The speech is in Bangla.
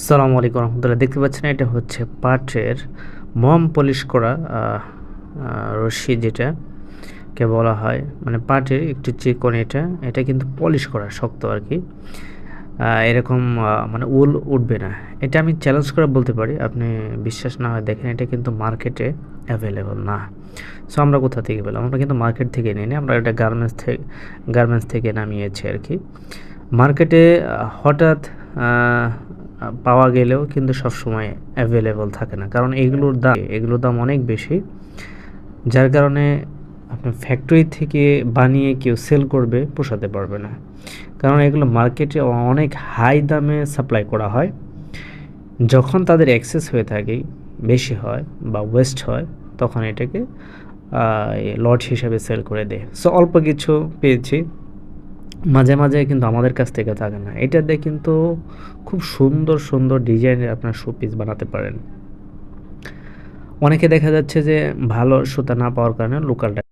সালামু আলাইকুম রহমতুল্লাহ। দেখতে পাচ্ছেন, এটা হচ্ছে পাটের মম পলিশ করা রশ্মি যেটা, কে বলা হয়। মানে পাটের একটু চিকন এটা এটা কিন্তু পলিশ করা, শক্ত আর কি। এরকম মানে উল উঠবে না। এটা আমি চ্যালেঞ্জ করে বলতে পারি, আপনি বিশ্বাস না হয় দেখেন, এটা কিন্তু মার্কেটে অ্যাভেলেবল না। সো আমরা কোথা থেকে পেলাম? আমরা কিন্তু মার্কেট থেকে নিয়ে নিই আমরা এটা গার্মেন্টস থেকে গার্মেন্টস থেকে নামিয়েছি আর কি। মার্কেটে হঠাৎ পাওয়া গেলেও কিন্তু সবসময় অ্যাভেলেবল থাকে না। কারণ এগুলোর দাম এগুলোর দাম অনেক বেশি। যার কারণে আপনার ফ্যাক্টরি থেকে বানিয়ে কেউ সেল করবে, পোষাতে পারবে না। কারণ এগুলো মার্কেটে অনেক হাই দামে সাপ্লাই করা হয়। যখন তাদের অ্যাক্সেস হয়ে থাকে, বেশি হয় বা ওয়েস্ট হয়, তখন এটাকে লট হিসাবে সেল করে দেয়। সো অল্প কিছু পেয়েছি। মাঝে মাঝে কিন্তু আমাদের কাছ থেকে থাকে না। এটা দিয়ে কিন্তু খুব সুন্দর সুন্দর ডিজাইনের আপনার শো পিস বানাতে পারেন। অনেকে দেখা যাচ্ছে যে ভালো সুতা না পাওয়ার কারণে লোকালটা